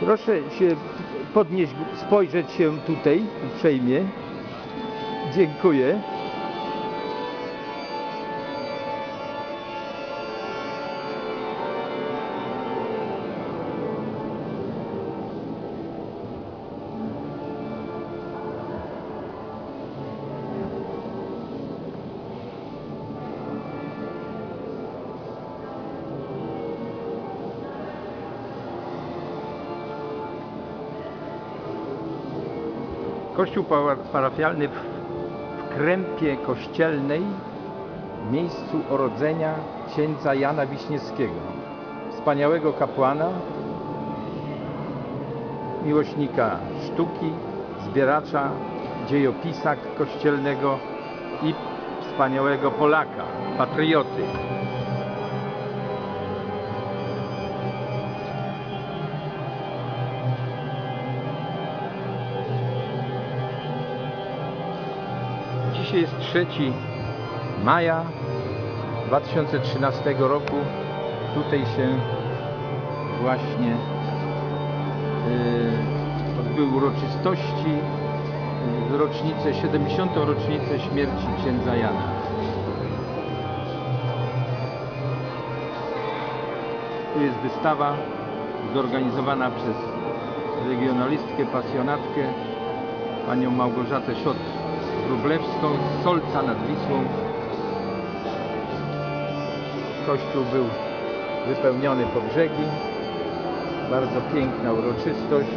Proszę się podnieść, spojrzeć się tutaj uprzejmie. Dziękuję. Kościół para- parafialny w, krępie kościelnej miejscu urodzenia księdza Jana Wiśniewskiego, wspaniałego kapłana, miłośnika sztuki, zbieracza, dziejopisak kościelnego i wspaniałego Polaka, patrioty. Dzisiaj jest 3 maja 2013 roku. Tutaj się właśnie yy, odbyły uroczystości w rocznicę, 70. rocznicę śmierci księdza Jana. Tu jest wystawa zorganizowana przez regionalistkę, pasjonatkę, panią Małgorzatę Siot Wróblewską z Solca nad Wisłą. Kościół był wypełniony po brzegi. Bardzo piękna uroczystość.